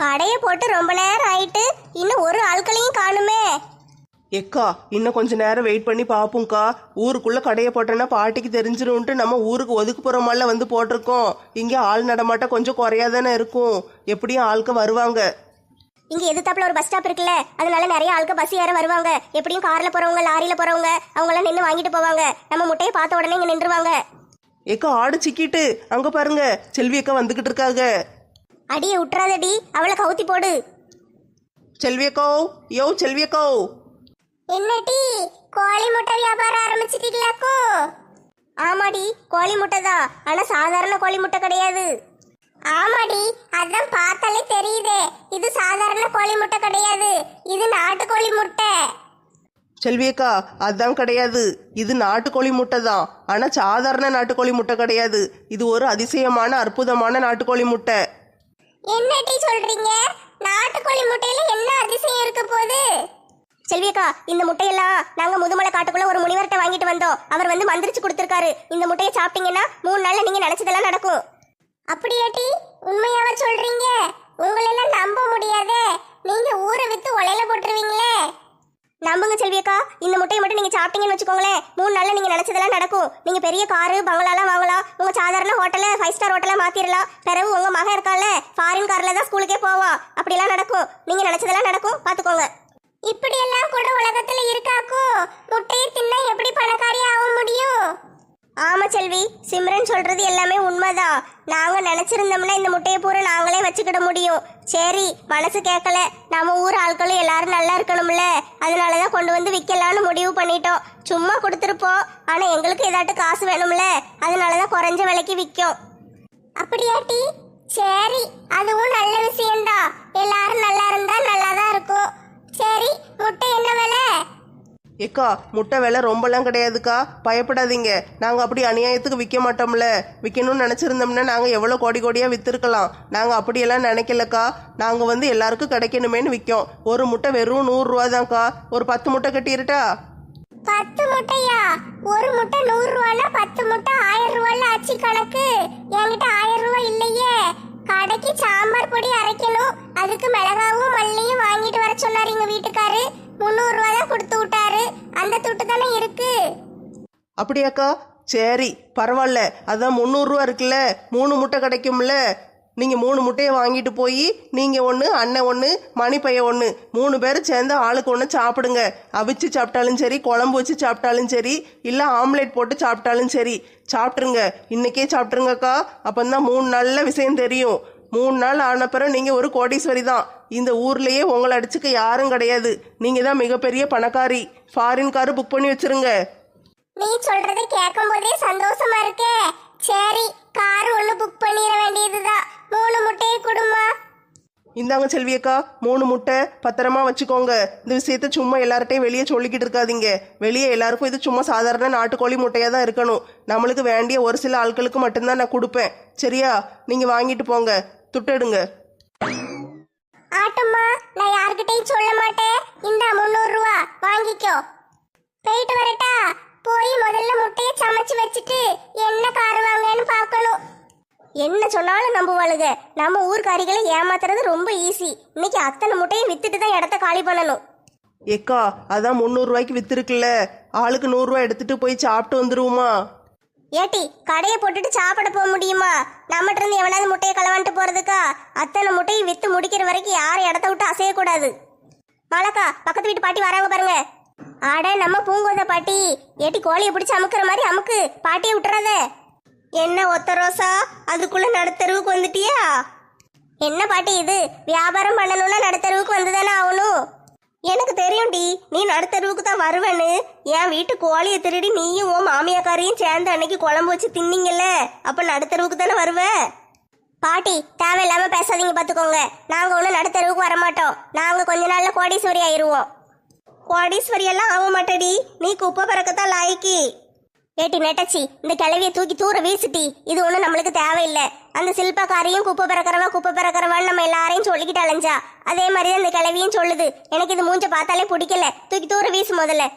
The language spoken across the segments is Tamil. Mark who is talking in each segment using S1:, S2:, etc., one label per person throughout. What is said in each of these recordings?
S1: கடையை போட்டு ரொம்ப நேரம் ஆயிட்டு இன்னும் ஒரு ஆட்களையும் காணுமே.
S2: எக்கா இன்னும் கொஞ்ச நேரம் வெயிட் பண்ணி பார்ப்போம்க்கா ஊருக்குள்ள கடையை போட்டோன்னா பாட்டிக்கு தெரிஞ்சிரும்ன்ட்டு நம்ம ஊருக்கு ஒதுக்குப்புறமால வந்து போட்டிருக்கோம். இங்கே ஆள் நடமாட்டம் கொஞ்சம் குறையா தானே இருக்கும். எப்படியும் ஆளுக்கு வருவாங்க.
S1: இங்க எதிர்த்தாப்புல ஒரு பஸ் ஸ்டாப் இருக்குல்ல அதனால நிறைய ஆளுக்கு பஸ் ஏற வருவாங்க. எப்படியும் கார்ல போறவங்க லாரியில போறவங்க அவங்க எல்லாம் நின்று வாங்கிட்டு போவாங்க. நம்ம முட்டையை பார்த்த உடனே இங்க நின்றுவாங்க.
S2: எக்கா ஆடு சிக்கிட்டு அங்க பாருங்க செல்வி அக்கா வந்துகிட்டு இருக்காங்க.
S1: அடியை விட்டுறாதடி அவளை கவுத்தி போடு.
S2: செல்வி அக்கோ யோ செல்வி அக்கோ
S1: என்னடி கோழி முட்டை வியாபாரம் ஆரம்பிச்சிட்டீங்களாக்கோ? ஆமாடி கோழி முட்டை தான். ஆனா சாதாரண கோழி முட்டை கிடையாது. ஆமாடி அதான் பார்த்தாலே தெரியுதே. இது சாதாரண கோழி முட்டை கிடையாது. இது நாட்டுக்கோழி முட்டை.
S2: செல்வி அக்கா அதான் கிடையாது. இது நாட்டுக்கோழி முட்டை தான். ஆனா சாதாரண நாட்டுக்கோழி முட்டை கிடையாது. இது ஒரு அதிசயமான அற்புதமான நாட்டுக்கோழி முட்டை.
S1: என்னடி சொல்றீங்க? நாட்டுக்கோழி முட்டையில என்ன அதிசயம் இருக்க போகுது? செல்வியக்கா இந்த முட்டையெல்லாம் நாங்க முதுமலை காட்டுக்குள்ள ஒரு முனிவர்கிட்ட வாங்கிட்டு வந்தோம். அவர் வந்து மந்திரிச்சு கொடுத்துருக்காரு. இந்த முட்டையை சாப்பிட்டீங்கன்னா மூணு நாள்ல நீங்க நினைச்சதெல்லாம் நடக்கும். அப்படியாட்டி? உண்மையாவ சொல்றீங்க? உங்களெல்லாம் நம்ப முடியாதே. நீங்க ஊரை வித்து உலையில போட்டுருவீங்களே நம்புங்க செல்வியக்கா இந்த முட்டையை மட்டும் நீங்க சாப்பிட்டீங்கன்னு வச்சுக்கோங்களேன். மூணு நாள்ல நீங்க நினைச்சதெல்லாம் நடக்கும். நீங்க பெரிய காரு பங்களாலாம் வாங்கலாம். உங்க சாதாரண ஹோட்டல ஃபைவ் ஸ்டார் ஹோட்டலா மாத்திரலாம். பிறகு உங்க மகன் இருக்கால ஃபாரின் கார்ல தான் ஸ்கூலுக்கே போவான். அப்படிலாம் நடக்கும். நீங்க நினைச்சதெல்லாம் நடக்கும். பாத்துக்கோங்க. இப்படி எல்லாம் கூட உலகத்துல இருக்காக்கும் முட்டையை தின்னா எப்படி பணக்காரி ஆக முடியும்? ஆமா செல்வி சிம்ரன் சொல்றது எல்லாமே உண்மைதான். நாங்க நினைச்சிருந்தோம்னா இந்த முட்டையை பூரா நாங்களே வச்சுக்கிட முடியும். சரி மனசு கேட்கல நம்ம ஊர் ஆட்களும் எல்லாரும் நல்லா இருக்கணும்ல. அதனாலதான் கொண்டு வந்து விற்கலான்னு முடிவு பண்ணிட்டோம். சும்மா கொடுத்துருப்போம். ஆனா எங்களுக்கு ஏதாட்டு காசு வேணும்ல. அதனாலதான் குறைஞ்ச விலைக்கு விற்கும். அப்படியாட்டி சரி அதுவும் நல்ல விஷயம்தான். எல்லாரும் நல்லா இருந்தா நல்லா தான் இருக்கும். சரி முட்டை என்ன விலை?
S2: ஏக்கா முட்டை விலை ரொம்பலாம் கிடையாதுக்கா. பயப்படாதீங்க. நாங்கள் அப்படி அநியாயத்துக்கு விற்க மாட்டோம்ல. விற்கணும்னு நினச்சிருந்தோம்னா நாங்கள் எவ்வளோ கோடி கோடியாக விற்றுருக்கலாம் நாங்கள் அப்படியெல்லாம் நினைக்கலக்கா. நாங்கள் வந்து எல்லாருக்கும் கிடைக்கணுமேன்னு விற்கோம் ஒரு முட்டை வெறும் நூறுரூவா தான்க்கா ஒரு பத்து முட்டை கட்டிருட்டா?
S1: பத்து முட்டையா? ஒரு முட்டை நூறு ரூபானா பத்து முட்டை ஆயிரம் ரூபாய்ல ஆச்சு கணக்கு. என்கிட்ட ஆயிரம் ரூபாய் இல்லையே. கடைக்கு சாம்பார் பொடி அரைக்கணும். அதுக்கு மிளகாவும் மல்லியும் வாங்கிட்டு வர சொன்னாரு எங்க வீட்டுக்காரு. முந்நூறுரூவா தான் கொடுத்து விட்டாரு. அந்த துட்டு தானே இருக்கு?
S2: அப்படியாக்கா? சரி பரவாயில்ல. அதான் முந்நூறுரூவா இருக்குல்ல. மூணு முட்டை கிடைக்கும்ல. நீங்கள் மூணு முட்டையை வாங்கிட்டு போய் நீங்கள் ஒன்று அண்ணன் ஒன்று மணிப்பையன் ஒன்று மூணு பேரும் சேர்ந்து ஆளுக்கு ஒன்று சாப்பிடுங்க. அவிச்சு சாப்பிட்டாலும் சரி குழம்பு வச்சு சாப்பிட்டாலும் சரி இல்லை ஆம்லேட் போட்டு சாப்பிட்டாலும் சரி சாப்பிட்ருங்க இன்னைக்கே சாப்பிட்ருங்கக்கா அப்போ தான் மூணு நாளில் விஷயம் தெரியும். மூணு நாள் ஆன பிறகு நீங்கள் ஒரு கோடீஸ்வரி தான். இந்த ஊர்லேயே உங்களை அடிச்சுக்க யாரும் கிடையாது. நீங்கள் தான் மிகப்பெரிய பணக்காரி. ஃபாரின் காரு புக் பண்ணி வச்சிருங்க.
S1: நீ சொல்றது கேட்கும் போதே சந்தோஷமா இருக்கே. சரி கார் ஒன்று புக் பண்ணிட வேண்டியதுதான். மூணு முட்டையை கொடுமா
S2: இந்தாங்க செல்வியக்கா மூணு முட்டை பத்திரமா வச்சுக்கோங்க. இந்த விஷயத்த சும்மா எல்லார்ட்டையும் வெளியே சொல்லிக்கிட்டு இருக்காதீங்க. வெளியே எல்லாருக்கும் இது சும்மா சாதாரண நாட்டுக்கோழி முட்டையாக தான் இருக்கணும். நம்மளுக்கு வேண்டிய ஒரு சில ஆட்களுக்கு மட்டும்தான் நான் கொடுப்பேன். சரியா? நீங்கள் வாங்கிட்டு போங்க. துட்டெடுங்க.
S1: ஆட்டம்மா நான் யார்கிட்டயும் சொல்ல மாட்டேன். இந்த முந்நூறு ரூபா வாங்கிக்கோ. போயிட்டு வரட்டா. போய் முதல்ல முட்டையை சமைச்சு வச்சுட்டு என்ன கார் வாங்கன்னு பார்க்கணும். என்ன சொன்னாலும் நம்புவாளுங்க நம்ம ஊர்க்காரிகளை ஏமாத்துறது ரொம்ப ஈஸி இன்னைக்கு அத்தனை முட்டையும் வித்துட்டு தான் இடத்த காலி பண்ணணும்.
S2: ஏக்கா அதான் முந்நூறுரூவாய்க்கு விற்றுருக்குல்ல ஆளுக்கு நூறுரூவா எடுத்துட்டு போய் சாப்பிட்டு வந்துருவோமா?
S1: ஏட்டி கடையை போட்டுட்டு சாப்பிட போக முடியுமா? நம்மகிட்ட இருந்து எவனாவது முட்டையை களவான்ட்டு போறதுக்கா? அத்தனை முட்டையை வித்து முடிக்கிற வரைக்கும் யாரும் இடத்த விட்டு அசையக்கூடாது. மாலக்கா பக்கத்து வீட்டு பாட்டி வராங்க பாருங்க. ஆட நம்ம பூங்கோத பாட்டி. ஏட்டி கோழியை பிடிச்சு அமுக்குற மாதிரி அமுக்கு. பாட்டியை விட்டுறாத. என்ன ஒத்த ரோசா? அதுக்குள்ள நடுத்தருவுக்கு வந்துட்டியா? என்ன பாட்டி இது? வியாபாரம் பண்ணணும்னா நடுத்தருவுக்கு வந்துதானே ஆகணும்? எனக்கு தெரியும்டி நீ நடுத்தருவுக்கு தான் வருவேன்னு. என் வீட்டு கோழியை திருடி நீயும் உன் மாமியாக்காரையும் சேர்ந்து அன்னைக்கு குழம்பு வச்சு தின்னீங்கல்ல. அப்ப நடுத்தருவுக்கு தானே வருவ? பாட்டி தேவையில்லாம பேசாதீங்க பாத்துக்கோங்க. நாங்க ஒன்றும் நடுத்தருவுக்கு வரமாட்டோம். நாங்க கொஞ்ச நாள்ல கோடீஸ்வரி ஆயிருவோம். கோடீஸ்வரி எல்லாம் ஆக மாட்டேடி. நீ குப்பை பறக்கத்தான் லாய்க்கு. ஏட்டி நெட்டச்சி இந்த கிளவியை தூக்கி தூர வீசிட்டி. இது ஒன்றும் நம்மளுக்கு தேவையில்லை. அந்த சில்பக்காரையும் குப்பை பிறக்கிறவா குப்பை பிறக்கிறவான்னு நம்ம எல்லாரையும் சொல்லிக்கிட்டு அலைஞ்சா. அதே மாதிரி தான் இந்த கிளவியும் சொல்லுது. எனக்கு இது மூஞ்ச பார்த்தாலே பிடிக்கல. தூக்கி தூர வீசு முதல்ல.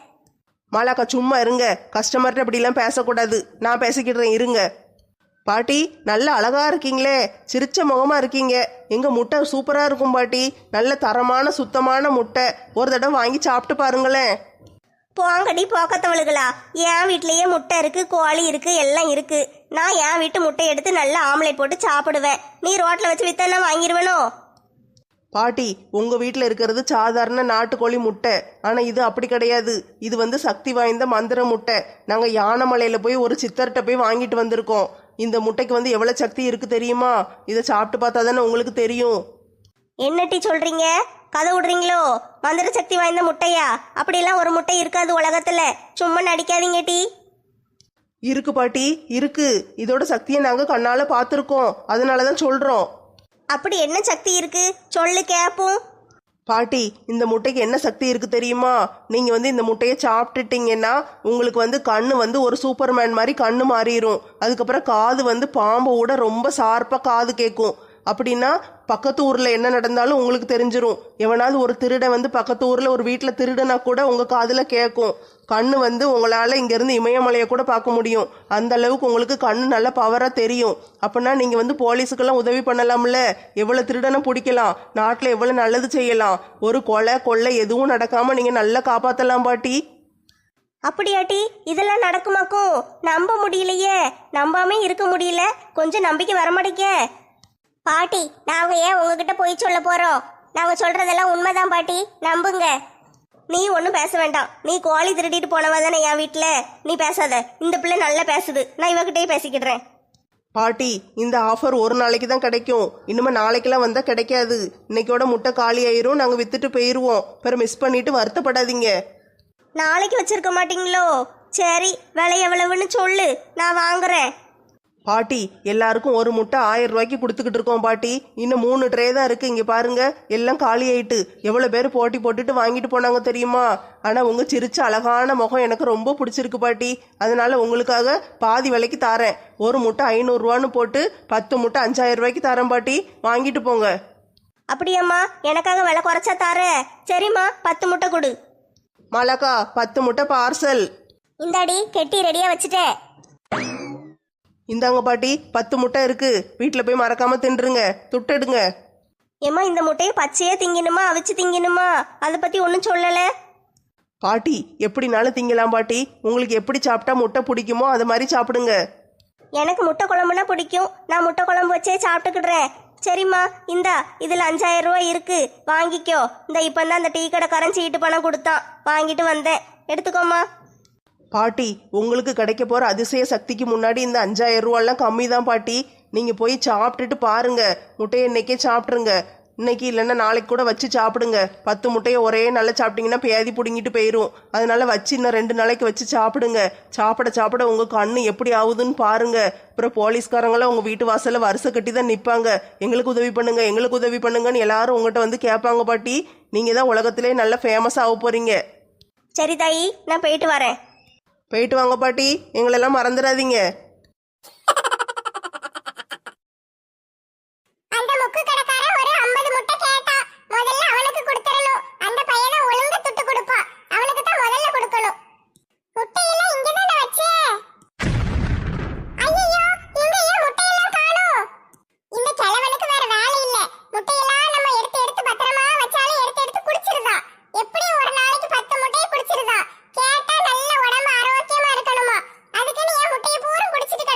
S2: மாலாக்கா சும்மா இருங்க. கஸ்டமர்கிட்ட இப்படிலாம் பேசக்கூடாது. நான் பேசிக்கிடுறேன் இருங்க. பாட்டி நல்ல அழகா இருக்கீங்களே. சிரிச்ச முகமா இருக்கீங்க. எங்க முட்டை சூப்பரா இருக்கும் பாட்டி. நல்ல தரமான சுத்தமான முட்டை. ஒரு தடவை வாங்கி சாப்பிட்டு பாருங்களேன்.
S1: போங்கடி போக்கத்தவளுகளா என் வீட்லயே முட்டை இருக்கு கோழி இருக்கு எல்லாம் இருக்கு. நான் என் வீட்டு முட்டை எடுத்து நல்லா ஆம்லேட் போட்டு சாப்பிடுவேன். நீ ரோட்ல வச்சு வித்தா நான் வாங்கிடுவேனோ
S2: பாட்டி உங்க வீட்டில் இருக்கிறது சாதாரண நாட்டுக்கோழி முட்டை. ஆனா இது அப்படி கிடையாது. இது வந்து சக்தி வாய்ந்த மந்திர முட்டை. நாங்க யானைமலையில போய் ஒரு சித்தர்கிட்ட போய் வாங்கிட்டு வந்திருக்கோம். இந்த முட்டைக்கு வந்து எவ்வளவு சக்தி இருக்கு தெரியுமா? இதை சாப்பிட்டு பார்த்தா தானே உங்களுக்கு தெரியும்.
S1: என்ன டீ சொல்றீங்க? கதை விடுறீங்களோ? மந்திர சக்தி வாய்ந்த முட்டையா? அப்படியெல்லாம் ஒரு முட்டை இருக்காது உலகத்துல. சும்மா நடிக்காதீங்க டீ.
S2: இருக்கு பாட்டி இருக்கு. இதோட சக்தியை நாங்க கண்ணால பார்த்துருக்கோம். அதனால தான் சொல்றோம்.
S1: அப்படி என்ன சக்தி இருக்கு? சொல்லு கேப்போம்.
S2: பாட்டி இந்த முட்டைக்கு என்ன சக்தி இருக்கு தெரியுமா? நீங்க வந்து இந்த முட்டையை சாப்பிட்டுட்டீங்கன்னா உங்களுக்கு வந்து கண்ணு வந்து ஒரு சூப்பர்மேன் மாதிரி கண்ணு மாறிடும் அதுக்கப்புறம் காது வந்து பாம்பை விட ரொம்ப ஷார்ப்பா காது கேட்கும் அப்படின்னா பக்கத்து ஊரில் என்ன நடந்தாலும் உங்களுக்கு தெரிஞ்சிரும். எவனாவது ஒரு திருடன் வந்து பக்கத்து ஊரில் ஒரு வீட்டில் திருடனா கூட உங்கள் காதில் கேட்கும் கண்ணு வந்து உங்களால் இங்கேருந்து இமயமலையை கூட பார்க்க முடியும். அந்த அளவுக்கு உங்களுக்கு கண்ணு நல்ல பவராக தெரியும். அப்படின்னா நீங்கள் வந்து போலீஸுக்கெல்லாம் உதவி பண்ணலாம்ல? எவ்வளோ திருடனை பிடிக்கலாம்? நாட்டில் எவ்வளோ நல்லது செய்யலாம்? ஒரு கொலை கொள்ளை எதுவும் நடக்காமல் நீங்கள் நல்லா காப்பாற்றலாம் பாட்டி.
S1: அப்படியாட்டி இதெல்லாம் நடக்குமாக்கோ? நம்ப முடியலையே. நம்பாம இருக்க முடியல. கொஞ்சம் நம்பிக்கை வரமாட்டேங்க பாட்டி நாங்க ஏன் உங்ககிட்ட போய் சொல்ல போறோம்? நாங்க சொல்றதெல்லாம் உண்மைதான் பாட்டி. நம்புங்க. நீ ஒன்றும் பேச வேண்டாம். நீ கோழி திருடிட்டு போனவ தானே என் வீட்டில் நீ பேசாத. இந்த பிள்ளை நல்லா பேசுது. நான் இவகிட்டயே பேசிக்கிடுறேன்
S2: பாட்டி இந்த ஆஃபர் ஒரு நாளைக்கு தான் கிடைக்கும். இனிமே நாளைக்கெல்லாம் வந்தா கிடைக்காது. இன்னைக்கோட முட்டை காலி ஆயிரும். நாங்க வித்துட்டு போயிருவோம். பிறகு மிஸ் பண்ணிட்டு வருத்தப்படாதீங்க.
S1: நாளைக்கு வச்சிருக்க மாட்டீங்களோ? சரி விலை எவ்வளவுன்னு சொல்லு. நான் வாங்குறேன்.
S2: பாட்டி எல்லாருக்கும் ஒரு முட்டை ஆயிரம் ரூபாய்க்கு கொடுத்துக்கிட்டு இருக்கோம் பாட்டி. இன்னும் மூணு ட்ரே தான் இருக்கு இங்க பாருங்க. எல்லாம் காலி ஆயிட்டு. எவ்வளவு பேர் போட்டி போட்டுட்டு வாங்கிட்டு போனாங்க தெரியுமா? ஆனா உங்க சிரிச்ச அழகான முகம் எனக்கு ரொம்ப பிடிச்சிருக்கு பாட்டி. அதனால உங்களுக்காக பாதி விலைக்கு தாரேன். ஒரு முட்டை ஐநூறு ரூபான்னு போட்டு பத்து முட்டை அஞ்சாயிரம் ரூபாய்க்கு தரேன் பாட்டி. வாங்கிட்டு போங்க.
S1: அப்படியாம்மா எனக்காக விலை குறைச்சா தார சரிம்மா பத்து முட்டை கொடு.
S2: மலக்கா பத்து முட்டை பார்சல்
S1: இந்தாடி கெட்டி ரெடியா வச்சுட்டேன்.
S2: இந்தாங்க பாட்டி பத்து முட்டை இருக்கு. வீட்டில் போய் மறக்காம தின்றுங்க. துட்டெடுங்க.
S1: ஏம்மா இந்த முட்டையை பச்சையா திங்கணுமா? அவிச்சு திங்கணுமா? அதை பத்தி ஒன்றும் சொல்லல.
S2: பாட்டி எப்படினாலும் திங்கலாம் பாட்டி. உங்களுக்கு எப்படி சாப்பிட்டா முட்டை பிடிக்குமோ அது மாதிரி சாப்பிடுங்க.
S1: எனக்கு முட்டை குழம்புனா பிடிக்கும். நான் முட்டை குழம்பு வச்சே சாப்பிட்டுக்கிடுறேன். சரிம்மா இந்தா இதில் அஞ்சாயிரம் ரூபாய் இருக்கு. வாங்கிக்கோ. இந்த இப்போ தான் அந்த டீ கடைக்காரன் சீட்டு பணம் கொடுத்தான். வாங்கிட்டு வந்தேன். எடுத்துக்கோம்மா.
S2: பாட்டி உங்களுக்கு கிடைக்க போற அதிசய சக்திக்கு முன்னாடி இந்த அஞ்சாயிரம் ரூபாலாம் கம்மி தான் பாட்டி. நீங்க போய் சாப்பிட்டுட்டு பாருங்க. முட்டையை இன்னைக்கே சாப்பிட்ருங்க இன்னைக்கு இல்லைன்னா நாளைக்கு கூட வச்சு சாப்பிடுங்க. பத்து முட்டையை ஒரே நல்லா சாப்பிட்டீங்கன்னா பேதி பிடுங்கிட்டு போயிடும் அதனால வச்சு இன்னும் ரெண்டு நாளைக்கு வச்சு சாப்பிடுங்க. சாப்பிட சாப்பிட உங்க கண்ணு எப்படி ஆகுதுன்னு பாருங்க. அப்புறம் போலீஸ்காரங்களாம் உங்க வீட்டு வாசல்ல வரிசை கட்டி தான் நிற்பாங்க எங்களுக்கு உதவி பண்ணுங்க எங்களுக்கு உதவி பண்ணுங்கன்னு எல்லாரும் உங்ககிட்ட வந்து கேட்பாங்க பாட்டி. நீங்க தான் உலகத்திலே நல்லா ஃபேமஸ் ஆக போறீங்க.
S1: சரி தாயி நான் போயிட்டு வரேன்.
S2: போயிட்டு வாங்க பாட்டி. எங்களெல்லாம் மறந்துடாதீங்க
S3: அந்த முக்கு கடைக்காரன் ஒரு 50 முட்டை கேட்டான் முதல்ல அவனுக்கு கொடுத்துறணும் அந்த பையனை ஒழுங்கா துட்டு கொடுப்பான் அவனுக்கு தான் முதல்ல கொடுக்கணும் முட்டையெல்லாம் இங்க தானே வச்சே ஐயோ இங்க ஏன் முட்டையெல்லாம் காணோம் இந்த கிழவனுக்கு வேற வேலை இல்ல முட்டையெல்லாம் நம்ம எடுத்து எடுத்து பத்திரமா வச்சாலும் எடுத்து எடுத்து குடிச்சிருதா எப்படி ஒரு நாளைக்கு பத்து முட்டையை குடிச்சிருதா கேட்டா நல்ல உடம்பு ஆரோக்கியமா இருக்கணுமா அதுக்குன்னு ஏன் முட்டையை பூரா குடிச்சிட்டு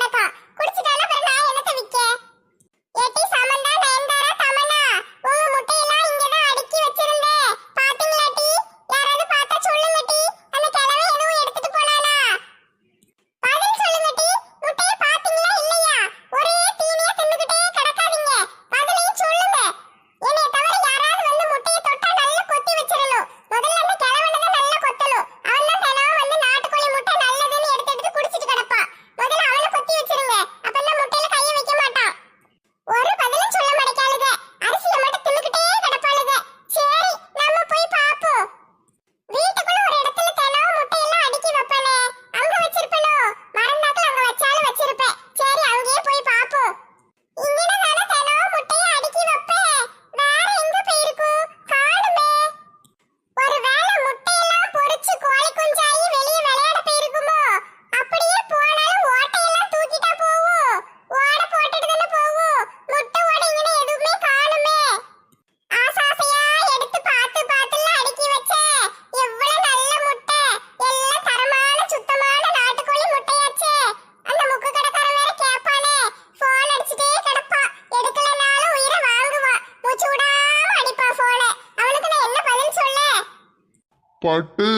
S4: பட்டு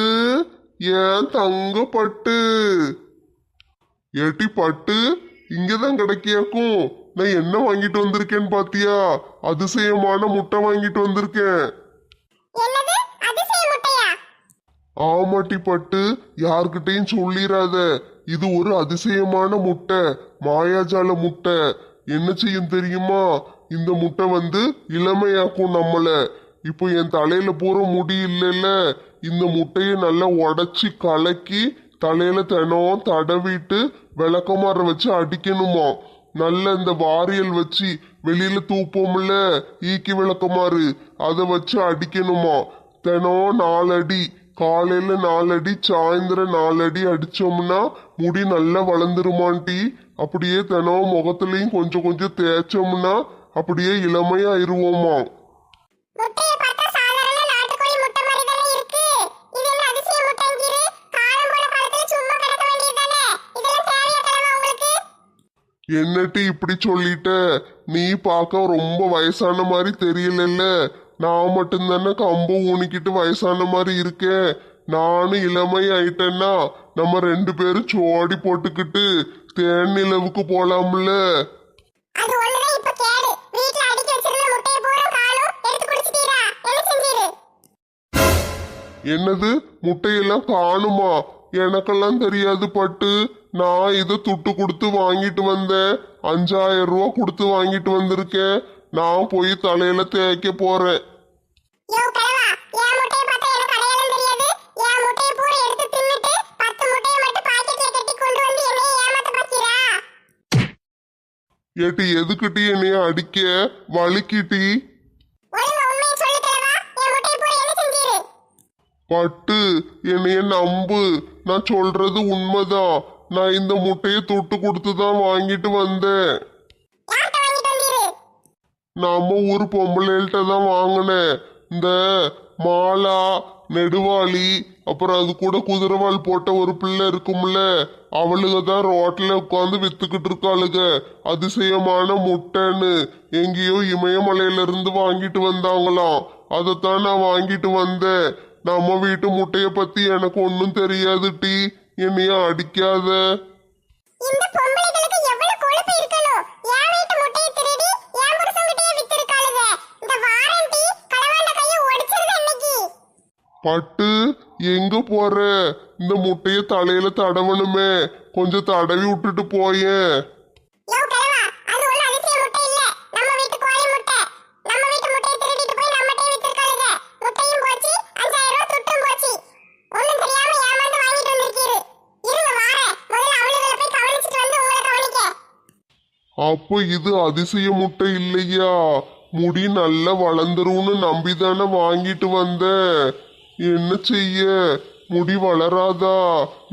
S4: ஏன் தங்க பட்டு. ஏட்டி பட்டு இங்கதான் கிடைக்கியாக்கும். நான் என்ன வாங்கிட்டு வந்திருக்கேன்னு பாத்தியா? அதிசயமான முட்டை வாங்கிட்டு வந்திருக்கேன். ஆமாட்டி பட்டு யார்கிட்டயும் சொல்லிராத. இது ஒரு அதிசயமான முட்டை மாயாஜால முட்டை. என்ன செய்யும் தெரியுமா? இந்த முட்டை வந்து இளமையாக்கும் நம்மள. இப்போ என் தலையில பூரா முடி இல்லைல்ல. இந்த முட்டையை நல்லா உடச்சி கலக்கி தலையில தினம் தடவிட்டு விளக்கமாற வச்சு அடிக்கணுமா? நல்ல இந்த வாரியல் வச்சு வெளியில தூப்போம்ல ஈக்கி விளக்கமாறு. அதை வச்சு அடிக்கணுமா? தினம் நாலடி காலையில நாலடி சாயந்தரம் நாலடி அடிச்சோம்னா முடி நல்லா வளர்ந்துருமான்டி அப்படியே தினம் முகத்துலயும் கொஞ்சம் கொஞ்சம் தேய்ச்சோம்னா அப்படியே இளமையாயிருவோமா? என்னட்டி இப்படி சொல்லிட்ட? நீ பார்க்க ரொம்ப வயசான மாதிரி தெரியலல்ல. நான் மட்டும்தானே கம்பம் ஊனிக்கிட்டு வயசான மாதிரி இருக்கேன். நானும் இளமை ஆயிட்டேன்னா நம்ம ரெண்டு பேரும் சோடி போட்டுக்கிட்டு தேன் நிலவுக்கு போலாம்ல. என்னது? முட்டையெல்லாம் காணுமா? எனக்கெல்லாம் தெரியாது பட்டு. நான் இதை துட்டு கொடுத்து வாங்கிட்டு வந்தேன். அஞ்சாயிரம் ரூபா கொடுத்து வாங்கிட்டு வந்திருக்கேன் நான் போய் தலையில தேய்க்க போறேன்.
S3: யோ கிழவா என் முட்டைய பார்த்தா எனக்கு அடையாளம் தெரியாது என் முட்டைய பூரா எடுத்து தின்னுட்டு பத்து முட்டைய மட்டும் பாக்கெட்ல கட்டி கொண்டு வந்து என்னைய ஏமாத்த பாத்தீரா
S4: ஏட்டி எதுக்கிட்டி என்னைய அடிக்க வலிக்கிட்டி
S3: ஒழுங்கா உண்மையை சொல்லு கிழவா என் முட்டைய பூரா என்ன செஞ்சீரு
S4: பட்டு என்னைய நம்பு. நான் சொல்றது உண்மைதான் நான் இந்த முட்டையை தொட்டு கொடுத்து தான் வாங்கிட்டு வந்தேன் நம்ம ஊர் பொம்பளைகள்கிட்ட தான் வாங்கினேன். இந்த மாலா நெடுவாளி அப்புறம் அது கூட குதிரவால் போட்ட ஒரு பிள்ளை இருக்கும்ல அவளுக தான் ரோட்ல உட்காந்து வித்துக்கிட்டு இருக்காளுக. அதிசயமான முட்டைன்னு எங்கேயோ இமயமலையில இருந்து வாங்கிட்டு வந்தாங்களாம். அதைத்தான் நான் வாங்கிட்டு வந்தேன். நம்ம வீட்டு முட்டைய பத்தி எனக்கு ஒன்றும் தெரியாது டி. என்னைய அடிக்காத.
S3: இந்த பொம்பளைகளுக்கு எவ்வளவு கொழுப்பு இருக்கணும் என் வீட்டு முட்டையை திருடி என் புருஷன்கிட்டயே வித்திருக்காளுங்க. இந்த வாரண்டி களவாண்ட கையை ஒடிச்சிருது இன்னைக்கு.
S4: பட்டு எங்க போற? இந்த முட்டைய தலையில தடவணுமே. கொஞ்சம் தடவி விட்டுட்டு போயேன். அப்போ இது அதிசய முட்டை இல்லையா? முடி நல்லா வளர்ந்துரும்னு நம்பிதானே வாங்கிட்டு வந்தேன் என்ன செய்ய? முடி வளராதா?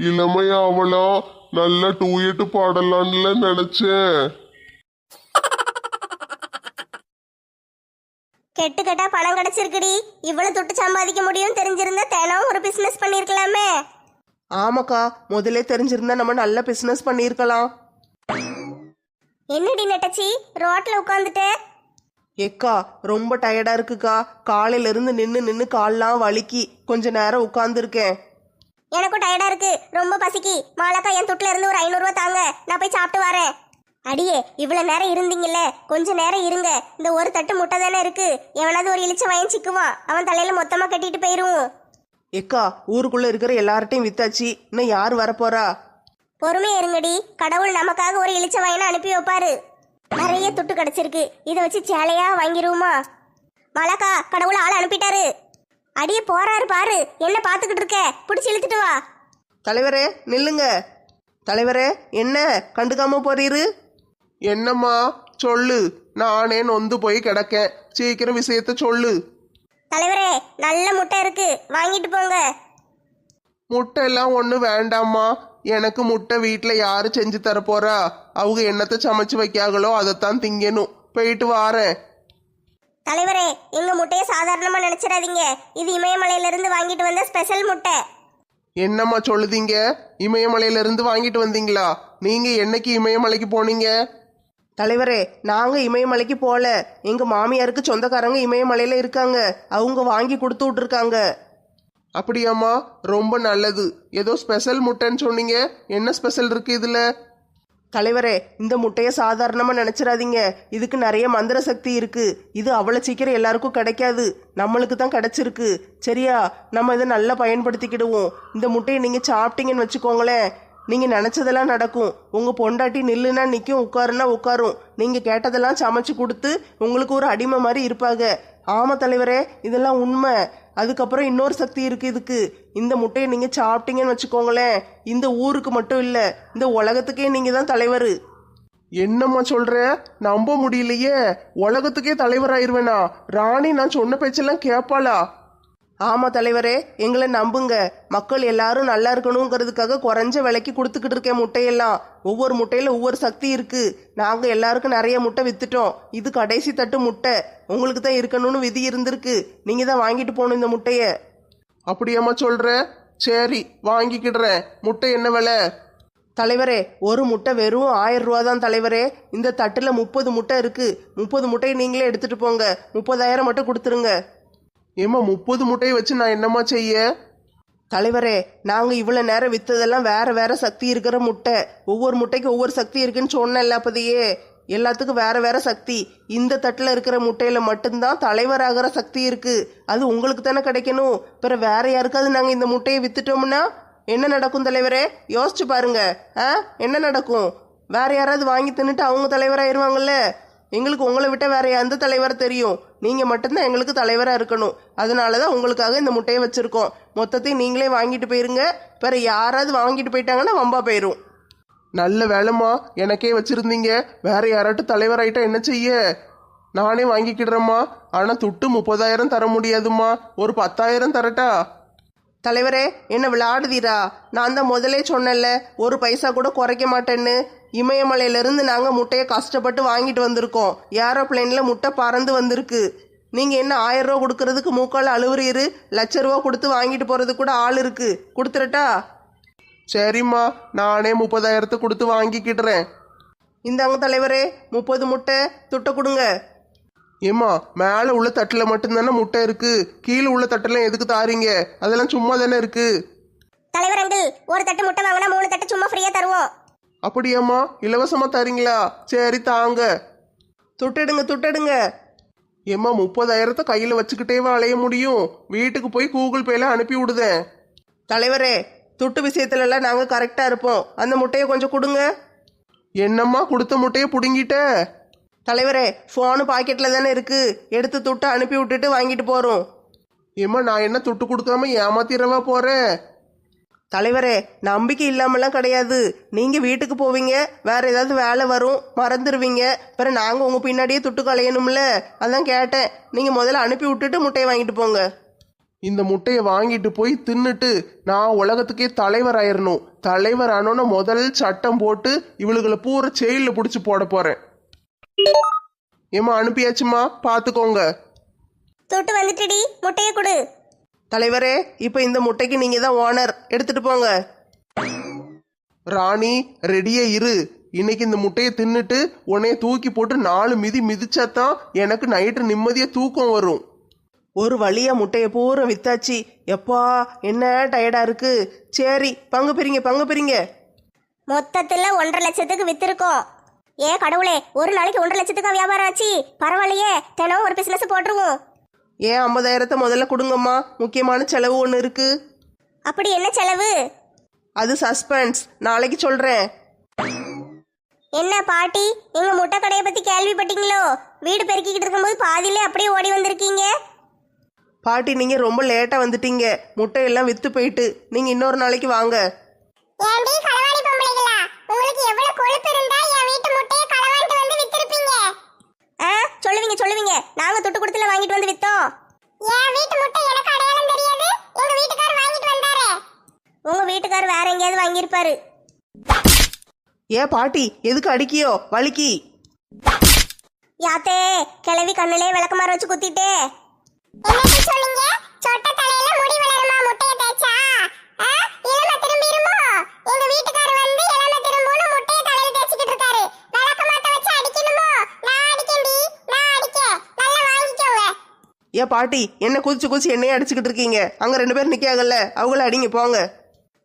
S4: இளமையாவலாம் நல்லா டூயட்டு பாடலான்ல நினைச்சேன்
S1: கெட்டு கெட்டா பணம் கிடைச்சிருக்குடி. இவ்வளவு துட்டு சம்பாதிக்க முடியும் தெரிஞ்சிருந்தா தினம் ஒரு பிசினஸ் பண்ணிருக்கலாமே.
S2: ஆமாக்கா முதல்ல தெரிஞ்சிருந்தா நம்ம நல்ல பிசினஸ் பண்ணியிருக்கலாம்.
S1: என்னடி நெட்டச்சி? ரோட்ல உட்காந்துட்டு.
S2: ஏக்கா ரொம்ப டயர்டா இருக்குக்கா. காலையில இருந்து நின்று நின்று கால்லாம் வலிக்கி. கொஞ்ச நேரம் உட்காந்துருக்கேன்
S1: எனக்கும் டயர்டா இருக்கு. ரொம்ப பசிக்கி. மாலாக்கா என் துட்டுல இருந்து ஒரு ஐநூறு ரூபா தாங்க. நான் போய் சாப்பிட்டு வரேன். அடியே இவ்வளவு நேரம் இருந்தீங்கல்ல. கொஞ்ச நேரம் இருங்க. இந்த ஒரு தட்டு முட்டை தானே இருக்கு. எவனாவது ஒரு இழிச்ச வயன் சிக்குவான். அவன் தலையில மொத்தமா கட்டிட்டு போயிருவோம்.
S2: ஏக்கா ஊருக்குள்ள இருக்கிற எல்லார்ட்டையும் வித்தாச்சு. இன்னும் யார் வரப்போறா?
S1: பொறுமையா இருங்கடி. கடவுள் நமக்காக ஒரு இழிச்ச வயனை அனுப்பி வைப்பாரு. நிறைய துட்டு கிடைச்சிருக்கு. இதை வச்சு சேலையா வாங்கிருவோமா? மலக்கா கடவுள் ஆள் அனுப்பிட்டாரு. அடியே போறாரு பாரு. என்ன பாத்துக்கிட்டு இருக்க? பிடிச்சி இழுத்துட்டு வா.
S2: தலைவரே நில்லுங்க. தலைவரே என்ன? கண்டுக்காம போறீரு? என்னம்மா? சொல்லு. நானே நொந்து போய் கிடக்கேன். சீக்கிரம் விஷயத்த சொல்லு.
S1: தலைவரே நல்ல முட்டை இருக்கு. வாங்கிட்டு போங்க.
S2: முட்டை எல்லாம் ஒன்றும் வேண்டாம்மா. எனக்கு முட்டை வீட்டில் யாரு செஞ்சு தர போறா அவங்க என்னத்தை சமைச்சு வைக்காங்களோ அதைத்தான் திங்கணும். போயிட்டு வாரேன்.
S1: தலைவரே எங்க முட்டையை சாதாரணமா நினைச்சிடாதீங்க. இது இமயமலையில இருந்து வாங்கிட்டு வந்த ஸ்பெஷல் முட்டை.
S2: என்னம்மா சொல்லுதீங்க? இமயமலையில இருந்து வாங்கிட்டு வந்தீங்களா? நீங்க என்னைக்கு இமயமலைக்கு போனீங்க? தலைவரே நாங்க இமயமலைக்கு போல. எங்க மாமியாருக்கு சொந்தக்காரங்க இமயமலையில இருக்காங்க. அவங்க வாங்கி கொடுத்து விட்டுருக்காங்க. அப்படியாம்மா ரொம்ப நல்லது. ஏதோ ஸ்பெஷல் முட்டைன்னு சொன்னீங்க. என்ன ஸ்பெஷல் இருக்கு இதுல? தலைவரே இந்த முட்டையை சாதாரணமாக நினச்சிடாதீங்க இதுக்கு நிறைய மந்திர சக்தி இருக்கு. இது அவ்வளோ சீக்கிரம் எல்லாருக்கும் கிடைக்காது. நம்மளுக்கு தான் கிடைச்சிருக்கு. சரியா? நம்ம இதை நல்லா பயன்படுத்திக்கிடுவோம். இந்த முட்டையை நீங்கள் சாப்பிட்டீங்கன்னு வச்சுக்கோங்களேன். நீங்கள் நினச்சதெல்லாம் நடக்கும். உங்கள் பொண்டாட்டி நில்லுனா நிற்கும் உட்காருன்னா உட்காரும். நீங்கள் கேட்டதெல்லாம் சமைச்சு கொடுத்து உங்களுக்கு ஒரு அடிமை மாதிரி இருப்பாங்க. ஆமாம் தலைவரே இதெல்லாம் உண்மை. அதுக்கப்புறம் இன்னொரு சக்தி இருக்குது இதுக்கு. இந்த முட்டையை நீங்கள் சாப்பிட்டீங்கன்னு வச்சுக்கோங்களேன். இந்த ஊருக்கு மட்டும் இல்லை இந்த உலகத்துக்கே நீங்கள் தான் தலைவர். என்னம்மா சொல்கிற நம்ப முடியலையே. உலகத்துக்கே தலைவராயிருவேனா? ராணி நான் சொன்ன பேச்செல்லாம் கேட்பாளா ஆமா தலைவரே எங்களை நம்புங்க. மக்கள் எல்லாரும் நல்லா இருக்கணுங்கிறதுக்காக குறைஞ்ச விலைக்கு கொடுத்துக்கிட்டு இருக்கேன் முட்டையெல்லாம். ஒவ்வொரு முட்டையில ஒவ்வொரு சக்தி இருக்கு. நாங்க எல்லாருக்கும் நிறைய முட்டை வித்துட்டோம். இது கடைசி தட்டு முட்டை. உங்களுக்கு தான் இருக்கணும்னு விதி இருந்திருக்கு. நீங்க தான் வாங்கிட்டு போகணும் இந்த முட்டைய. அப்படியாம்மா சொல்ற? சரி வாங்கிக்கிடுறேன். முட்டை என்ன விலை? தலைவரே ஒரு முட்டை வெறும் ஆயிரம் ரூபா தான் தலைவரே. இந்த தட்டில் முப்பது முட்டை இருக்கு. முப்பது முட்டையை நீங்களே எடுத்துட்டு போங்க. முப்பதாயிரம் மட்டும் கொடுத்துருங்க. ஏம்மா முப்பது முட்டையை வச்சு நான் என்னம்மா செய்ய? தலைவரே நாங்கள் இவ்வளோ நேரம் விற்றதெல்லாம் வேற வேற சக்தி இருக்கிற முட்டை. ஒவ்வொரு முட்டைக்கு ஒவ்வொரு சக்தி இருக்குன்னு சொன்னேன்ல அப்பதையே எல்லாத்துக்கும் வேற வேற சக்தி. இந்த தட்டில் இருக்கிற முட்டையில் மட்டும்தான் தலைவராகிற சக்தி இருக்கு. அது உங்களுக்கு தானே கிடைக்கணும். பிற வேற யாருக்காவது நாங்கள் இந்த முட்டையை வித்துட்டோம்னா என்ன நடக்கும் தலைவரே? யோசிச்சு பாருங்க. ஆ? என்ன நடக்கும்? வேற யாராவது வாங்கி தின்னுட்டு அவங்க தலைவராயிருவாங்கல்ல. எங்களுக்கு உங்களை விட்ட வேற எந்த தலைவர் தெரியும். நீங்க மட்டும்தான் எங்களுக்கு தலைவராக இருக்கணும். அதனால தான் உங்களுக்காக இந்த முட்டையை வச்சிருக்கோம். மொத்தத்தையும் நீங்களே வாங்கிட்டு போயிருங்க. வேறு யாராவது வாங்கிட்டு போயிட்டாங்கன்னா வம்பா போயிரும். நல்ல வேலைம்மா. எனக்கே வச்சிருந்தீங்க. வேற யாராட்டும் தலைவராயிட்டா என்ன செய்ய? நானே வாங்கிக்கிடுறேம்மா. ஆனா துட்டு முப்பதாயிரம் தர முடியாதும்மா. ஒரு பத்தாயிரம் தரட்டா? தலைவரே என்ன விளையாடுதீரா நான் தான் முதலே சொன்னேன்ல ஒரு பைசா கூட குறைக்க மாட்டேன்னு. இமயமலையிலேருந்து நாங்கள் முட்டையை கஷ்டப்பட்டு வாங்கிட்டு வந்திருக்கோம். ஏரோப்ளேனில் முட்டை பறந்து வந்திருக்கு. நீங்கள் என்ன ஆயிரம் ரூபா கொடுக்கறதுக்கு மூக்கால் அழுவுறீரு? லட்ச ரூபா கொடுத்து வாங்கிட்டு போகிறது கூட ஆள் இருக்கு. கொடுத்துறட்டா? சரிம்மா நானே முப்பதாயிரத்தை கொடுத்து வாங்கிக்கிடுறேன் இந்தாங்க தலைவரே முப்பது முட்டை துட்டை கொடுங்க. ஏம்மா மேலே உள்ள தட்டில் மட்டும்தானே முட்டை இருக்கு? கீழே உள்ள தட்டெல்லாம் எதுக்கு தாரீங்க? அதெல்லாம் சும்மா தானே இருக்கு.
S1: தலைவர் அங்கிள் ஒரு தட்டு முட்டை வாங்கினா மூணு தட்டு சும்மா ஃப்ரீயா தருவோம்.
S2: அப்படியாம்மா இலவசமா தரீங்களா? சரி தாங்க. துட்டெடுங்க துட்டெடுங்க. ஏம்மா முப்பதாயிரத்தை கையில் வச்சுக்கிட்டேவா அலைய முடியும். வீட்டுக்கு போய் கூகுள் பேல அனுப்பி விடுதேன். தலைவரே துட்டு விஷயத்துலலாம் நாங்கள் கரெக்டாக இருப்போம். அந்த முட்டையை கொஞ்சம் கொடுங்க. என்னம்மா கொடுத்த முட்டையை பிடுங்கிட்ட? தலைவரே ஃபோனு பாக்கெட்டில் தானே இருக்கு. எடுத்து துட்டு அனுப்பி விட்டுட்டு வாங்கிட்டு போகிறோம் ஏம்மா நான் என்ன துட்டு கொடுக்காம ஏமாத்திரவா போகிறேன் தலைவரே நம்பிக்கை இல்லாமலாம் கிடையாது. நீங்க வீட்டுக்கு போவீங்க வேற ஏதாவது வேலை வரும் மறந்துடுவீங்க பிறகு நாங்க உங்க பின்னாடியே துட்டு களையணும்ல. அதான் கேட்டேன். நீங்க முதல்ல அனுப்பி விட்டுட்டு முட்டையை வாங்கிட்டு போங்க. இந்த முட்டையை வாங்கிட்டு போய் தின்னுட்டு நான் உலகத்துக்கே தலைவர் ஆயிரணும். தலைவர் ஆனோன்னு முதல் சட்டம் போட்டு இவளுகளை பூரா செயலில் பிடிச்சி போட போறேன். ஏம்மா அனுப்பியாச்சுமா பார்த்துக்கோங்க
S1: துட்டு வந்துட்டுடி. முட்டையை கொடு.
S2: தலைவரே இப்போ இந்த முட்டைக்கு நீங்க தான் ஓனர். எடுத்துட்டு போங்க. ராணி ரெடியே இரு. இன்னைக்கு இந்த முட்டையை தின்னுட்டு உன்னைய தூக்கி போட்டு நாலு மிதி மிதிச்சாதான் எனக்கு நைட்டு நிம்மதியா தூக்கம் வரும். ஒரு வழியா முட்டையை பூரா வித்தாச்சு. எப்பா என்ன டயர்டா இருக்கு? சரி பங்கு பிரிங்க பங்கு பிரிங்க.
S1: மொத்தத்துல ஒன்றரை லட்சத்துக்கு வித்திருக்கோம். ஏ கடவுளே ஒரு நாளைக்கு ஒன்றரை லட்சத்துக்கு வியாபாரம் ஆச்சு. பரவாயில்லையே தினம் ஒரு பிசினஸ் போட்டுருவோம்.
S2: ஏன் ஐம்பதாயிரத்தை முதல்ல கொடுங்கம்மா. முக்கியமான செலவு ஒன்று இருக்கு.
S1: அப்படி என்ன செலவு?
S2: அது சஸ்பென்ஸ் நாளைக்கு சொல்றேன்.
S1: என்ன பாட்டி எங்க முட்டை கடையை பத்தி கேள்விப்பட்டீங்களோ? வீடு பெருக்கிக்கிட்டு இருக்கும்போது பாதியிலே அப்படியே ஓடி வந்திருக்கீங்க.
S2: பாட்டி நீங்க ரொம்ப லேட்டா வந்துட்டீங்க. முட்டையெல்லாம் வித்து போயிட்டு நீங்க இன்னொரு நாளைக்கு வாங்க.
S3: ஏண்டி களவாணி பொம்பளைகளா உங்களுக்கு எவ்வளவு கொழுப்பு இருந்தா என் வீட்டு முட்டையை களவாண்டு வந்து வித்திருப்பீங்க
S1: ஆ சொல்லுவீங்க. நாங்க துட்டு கொடுத்துல வாங்கிட்டு வந்து வித்தோம்.
S3: என் வீட்டு முட்டை எனக்கு அடையாளம் தெரியாது? எங்க வீட்டுக்காரர் வாங்கிட்டு வந்தாரே.
S1: உங்க வீட்டுக்காரர் வேற எங்கேயாவது வாங்கியிருப்பாரு.
S2: ஏ பாட்டி எதுக்கு அடிக்கியோ? வலிக்கி.
S1: யாத்தே கிளவி கண்ணிலே விளக்கமாற வச்சு குத்திட்டே.
S3: என்னடி சொல்லுங்க சொட்ட தலையில முடி வளருமா முட்டைய தேய்ச்சா? ஆ? இளம திரும்பிருமோ? எங்க வீட்டுக்காரர் வந்து இளம திரும்புன்னு முட்டைய தலையில தேய்ச்சிக்கிட்டு இருக்காரு விளக்க மாத்த வச்சு அடிக்கணுமோ நான் அடிக்கேன்டி நான் அடிக்க நல்லா வாங்கிக்கோங்க
S2: ஏன் பாட்டி என்ன குதிச்சு குதிச்சு என்னையே அடிச்சுக்கிட்டு இருக்கீங்க? அங்க ரெண்டு பேர் நிக்காகல்ல அவங்கள அடிங்க போங்க.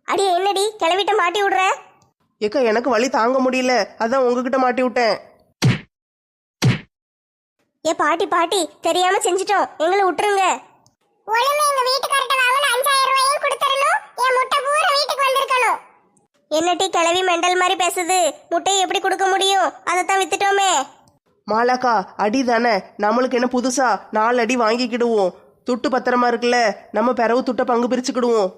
S1: அடியே என்னடி கிளவிட்ட மாட்டி விடுற?
S2: ஏக்கா எனக்கு வழி தாங்க முடியல. அதான் உங்ககிட்ட மாட்டி விட்டேன்.
S1: ஏ பாட்டி பாட்டி தெரியாம செஞ்சிட்டோம். எங்களை விட்டுருங்க.
S3: ஒழுங்கா எங்க வீட்டுக்கார்ட்ட வாங்கின அஞ்சாயிரம் ரூபாயும் கொடுத்துடணும். என் முட்டை பூரா வீட்டுக்கு வந்திருக்கணும்.
S1: என்னட்டி கிளவி மெண்டல் மாதிரி பேசுது? முட்டையை எப்படி கொடுக்க முடியும்? அதைத்தான் வித்துட்டோமே.
S2: மாலாக்கா அடி தானே? நம்மளுக்கு என்ன புதுசா? நாலு அடி வாங்கிக்கிடுவோம். துட்டு பத்திரமா இருக்குல்ல நம்ம பிறவு துட்டை பங்கு பிரிச்சுக்கிடுவோம்.